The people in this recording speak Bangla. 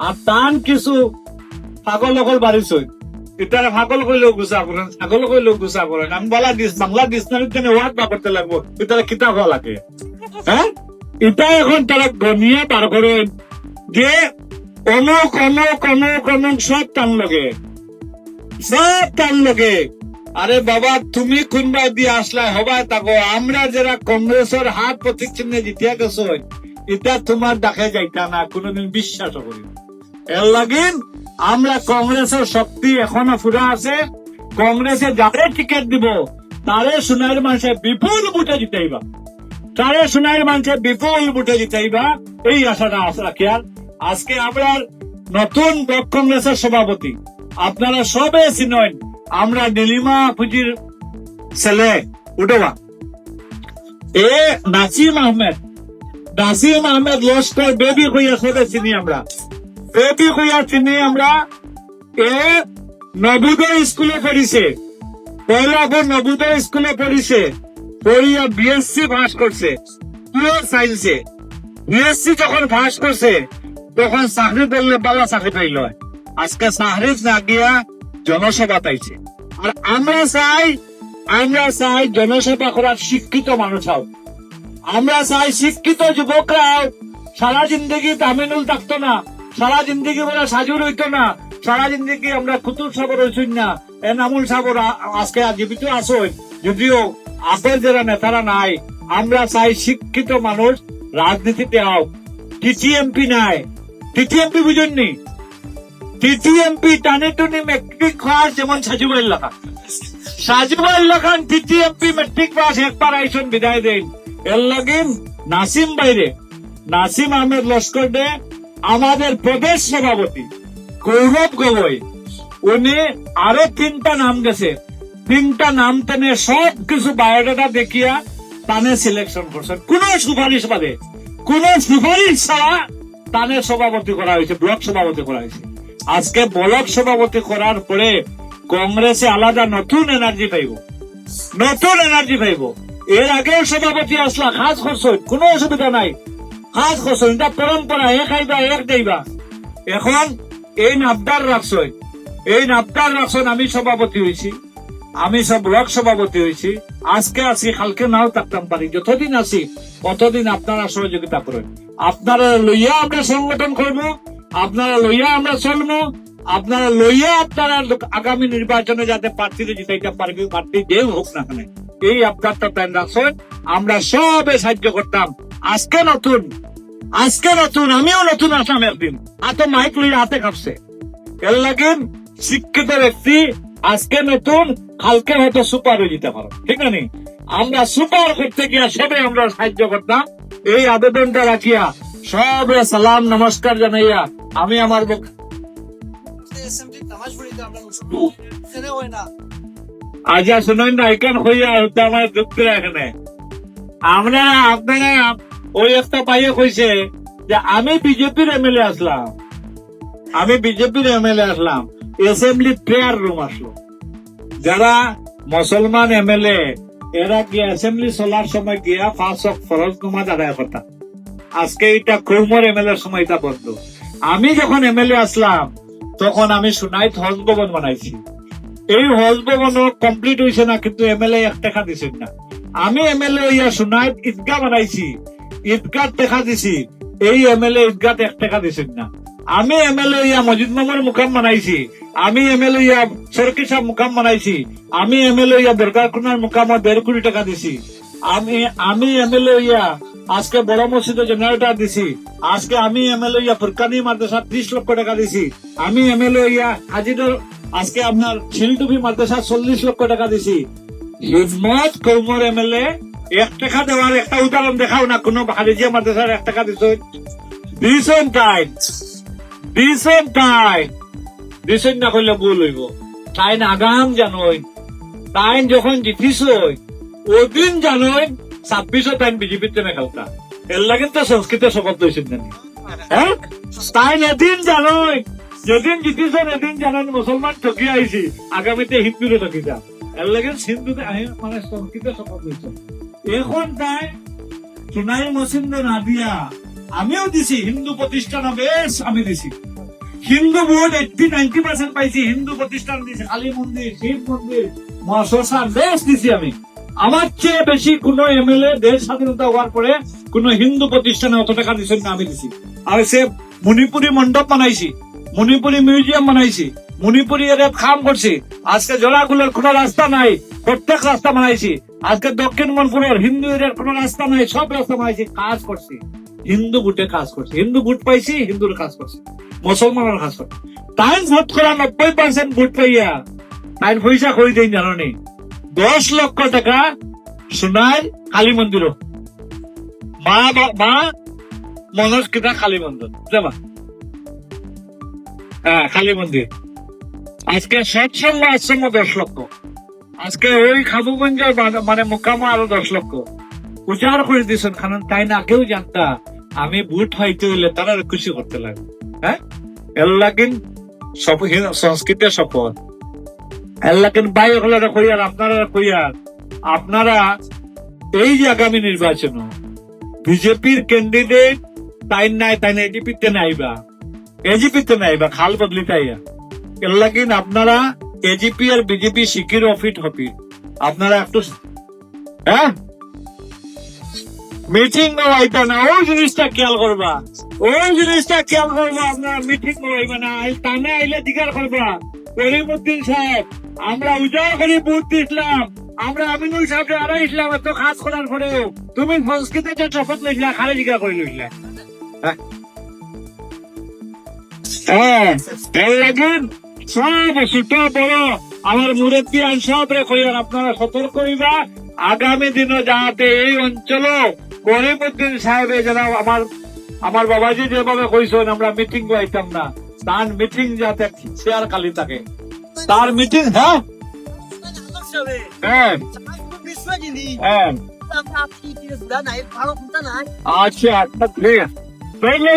আর তান কিছু পাগল সকল বাড়িছে ইতারা পাগল কইলেও গুছা করেন ছাগল কইলেও গুছা করেন আমি বলা দিস বাংলা ডিকশনারি কেন ওয়ার্ড বা করতে লাগবো ইতারা কিতাব হওয়া লাগে। হ্যাঁ এটা এখন তারা গনিয়ে করেন যে অমুক অমুক অমুক অমুক সব টান লাগে। সব টান লাগে। আরে বাবা, তুমি কোনবা দিয়ে আসলা হবা তাকো। আমরা যারা কংগ্রেসের হাত প্রতীক চিহ্নে জিতিয়া গেছো এটা তোমার দেখে যাইতা না, কোনোদিন বিশ্বাস করি না। এর লাগিন আমরা কংগ্রেসের শক্তি এখনও ফুরা আছে। কংগ্রেসে যারে টিকিট দিব, তারে সোনার মানুষে বিপুল বুটে জিতাইবা তারে সোনার মানুষে বিপুল বুটে জিতাইবা এই আশাটা আশা রাখি আজকে আমরা নতুন ব্লক কংগ্রেসের সভাপতি, আপনারা সবে চিনেন আমরা নীলিমা পুঁজির ছেলে উঠোবা এ নাসিম আহমেদ নাসিম আহমেদ লস্কর বেবি হইয়া সবে চিনি আমরা। বেবি আমরা এ স্কুলে পয়লা স্কুলে পড়িয়া বিএসসি পাস করছে পিওর সায়েন্সে বিএসসি যখন পাস করছে, তখন চাকরি করলে বালা চাকরি পাইল। আজকে চাকরি না গিয়া জনসভা পাইছে। আর আমরা চাই আমরা চাই জনসভা করার শিক্ষিত মানুষ হোক আমরা চাই শিক্ষিত যুবকরা সারা জিন্দগি তামিনুল থাকতো না। সারা জিন্দগি বলে সাজুর হইতো না। সারা জিন্দগি আমরা কুতুর সাগর হইছুন না এনামুল সাগর আজকে জীবিত আসই যদিও আগের যারা নেতারা নাই, আমরা চাই শিক্ষিত মানুষ রাজনীতিতে হোক টিটিএমপি নাই। টিটিএমপি বুঝেননি? টিটিএমপি টানে টুনি মেট্রিক পাস যেমন সাজুবাইল লেখা। সাজুবাইল লেখান টিটিএমপি মেট্রিক পাস একবার আইসন বিদায় দেন। এর লাগিন নাসিম বাইরে। নাসিম আহমেদ লস্কর দে আমাদের প্রদেশ সভাপতি গৌরব গগৈ, উনি আরও তিনটা নাম গেছে। তিনটা নাম টেনে সব কিছু বায়োডাটা দেখিয়া তানে সিলেকশন করছেন কোন সুপারিশ বাদে, কোন সুপারিশ ছাড়া তানে সভাপতি করা হয়েছে, ব্লক সভাপতি করা হয়েছে। আজকে ব্লক সভাপতি করার পরে কংগ্রেসে আলাদা নতুন এনার্জি পাইব। নতুন এনার্জি পাইব। এর আগেও সভাপতি আসলা খাস করছেন কোনো অসুবিধা নাই। কাজ করছেন এটা পরম্পরা এক আইবা, এক দেইবা। এখন এই নাবদার রাখছেন এই নাবদার রাখছেন আমি সভাপতি হয়েছি আমি সব ব্লক সভাপতি হয়েছি আজকে আছি, কালকে নাও থাকতাম পারি। যতদিন আছি, ততদিন আপনারা সহযোগিতা করেন। আপনারা লইয়া আমরা সংগঠন করব, আপনারা লইয়া আমরা চলবো, আপনারা লইয়া আপনারা আগামী নির্বাচনে যাতে প্রার্থীতে জিতাইতে পারবে প্রার্থী যে হোক না কেন। এই আপনারটা প্ল্যান রাখছেন আমরা সবে সাহায্য করতাম। আজকে নতুন আজকে নতুন, আমিও নতুন আসলাম একদিন হাতে মাইক লইয়া হাতে কাঁপছে। এর লাগেন শিক্ষিত ব্যক্তি আজকে নতুন, কালকে হয়তো সুপার হয়ে যেতে পারো। ঠিক আছে আমরা সুপার করতে গিয়া সবে আমরা সাহায্য করতাম। এই আবেদনটা রাখিয়া সবে সালাম, নমস্কার জানাইয়া আমি আমার আজা শুনুন না, এখান হইয়া হতে আমার দুঃখ এখানে। আমরা আপনারা ওই একটা পাইয়ে কইছে যে আমি বিজেপির এমএলএ আসলাম। আমি বিজেপির এমএলএ আসলাম। অ্যাসেম্বলি প্রেয়ার রুম আসলো। যারা মুসলমান এমএলএ, এরা গিয়ে অ্যাসেম্বলি চলার সময় গিয়া পাঁচ অক ফরজ নমাজ আদায় করতাম আজকে এটা কৌমর এমএলএ সময় এটা বন্ধ। আমি যখন এমএলএ আসলাম, তখন আমি সুনাইত হজ ভবন বানাইছি। এই হজ ভবন কমপ্লিট হয়েছে না, কিন্তু এমএলএ এক টাকা দিছেন না আমি এমএলএ ইয়া সুনাইত ঈদগাহ বানাইছি। ঈদগাহ টাকা দিছি এই এমএলএ ঈদগাহ এক টাকা দিছেন না। আমি এমএলএ ইয়া মজিদ মামার মুকাম বানাইছি আমি এমএলএ ইয়া সরকি সাহেব মুকাম বানাইছি আমি এমএলএ ইয়া দরকার কোনার মুকামত দেড় কোটি টাকা দিছি। আমি আমি এমএলএ ইয়া আজকে বড় মসজিদে জেনারেটর দিছি। আজকে আমি এমএলএ ইয়া ফুরকানি মাদ্রাসা ত্রিশ লক্ষ টাকা দিছি। আমি এমএলএ ইয়া হাজিদর আজকে আপনার শিলটুপি মাদ্রাসা চল্লিশ লক্ষ টাকা দিছি। হিজমত কৌমর এমএলএ এক টাকা দেওয়ার একটা উদাহরণ দেখাও না, কোনো হারিজিয়া মাদ্রাসার এক টাকা দিছ। দিছেন তাই দিছেন তাই। দিছেন না করলে ভুল হইব। তাই আগাম জানোই তাই যখন জিতিস ওদিন জানোই ছাব্বিশও টাইম বিজেপিতে খেলতা। এর লাগে তো সংস্কৃত শপথ হয়েছেন জানি হ্যাঁ তাই এদিন জানোই যেদিন জিতিছেন এদিন জানেন মুসলমান ঠকি আইছি আগামীতে হিন্দুরে ঠকি যাম। এর লাগে হিন্দুতে মানে সংস্কৃত শপথ হয়েছে এখন তাই চুনাই মসিন্দে না দিয়া আমিও দিছি হিন্দু প্রতিষ্ঠান বেশ, আমি দিছি। Hindu vote eighty ninety percent পাইছি, হিন্দু প্রতিষ্ঠান দিয়েছে কালী মন্দির, শিব মন্দির, মা- বেশ দিছি আমি। আমার চেয়ে বেশি কোন এমএলএ দেশ স্বাধীনতা হওয়ার পরে কোন হিন্দু প্রতিষ্ঠানে অত টাকা দিচ্ছেন না, আমি দিছি। আর সে মণিপুরি মণ্ডপ বানাইছি, মণিপুরি মিউজিয়াম বানাইছি, মণিপুরি এর কাম করছি। আজকে জলাগুলোর কোনো রাস্তা নাই, প্রত্যেক রাস্তা বানাইছি। আজকে দক্ষিণ মনপুরের হিন্দু এরিয়ার কোনো রাস্তা নাই, সব রাস্তা বানাইছি কাজ করছি। হিন্দু গুটে কাজ করছি। হিন্দু গুট পাইছি, হিন্দুর কাজ করছি। মুসলমানের কাজ করছি। তাই ভোট করা নব্বই পার্সেন্ট ভোট পাইয়া তাই পয়সা কই দেই জানো দশ লক্ষ টাকা সোনার কালী মন্দির মা মা, মনোজ কিনা কালী মন্দির। যাবা হ্যাঁ কালী মন্দির। আজকে সৎসঙ্গ আশ্রম দশ লক্ষ। আজকে ওই খাবুগঞ্জের মানে- মোকামা আরও দশ লক্ষ। উজাড় করে দিয়েছেন, কারণ তাই না কেউ জানতা, আমি বুট হইতে হইলে তারা খুশি করতে লাগে। হ্যাঁ? এল্লাকিন হি- সংস্কৃতির শপথ। এল্লাকিন বাই হলে কইয়ার, আপনারা কইয়ার। আপনারা এই যে আগামী নির্বাচন, বিজেপির ক্যান্ডিডেট তাই নাই, তাই এজিপিতে নাইবা। এজিপিতে নাইবা, খাল বদলি তাইয়া। এল্লাকিন আপনারা এজিপি আর বিজেপি শিখির অফিট হপি আপনারা একটু হ্যাঁ? মিটিং নড়াইতা না, ওই জিনিসটা খেয়াল করবা। ওই জিনিসটা খেয়াল করবা, আপনারা মিটিং নড়াইবা না, এই টানে আইলে দিকার করবা। করিমুদ্দিন সাহেব, আমরা উজাড় করে বুথ দিছিলাম। আমরা আমিনুল সাহেব আরও ইসলাম এত কাজ করার পরেও। তুমি সংস্কৃতিতে শপথ লইছিলা খালি জিজ্ঞা করে লইছিলা হ্যাঁ। হ্যাঁ সব ছোট বড় আমার মুরব্বী কইয়ার আপনারা সতর্ক হইবা। আগামী দিনে যাতে এই অঞ্চল করিমুদ্দিন সাহেবে যারা আমার আমার বাবাজি যেভাবে কইছেন আমরা মিটিং পাইতাম না। তার মিটিং যাতে শেয়ার খালি থাকে। তার মিটিং হ্যাঁ? হ্যাঁ। হ্যাঁ। আচ্ছা আচ্ছা ঠিক আছে। তাইলে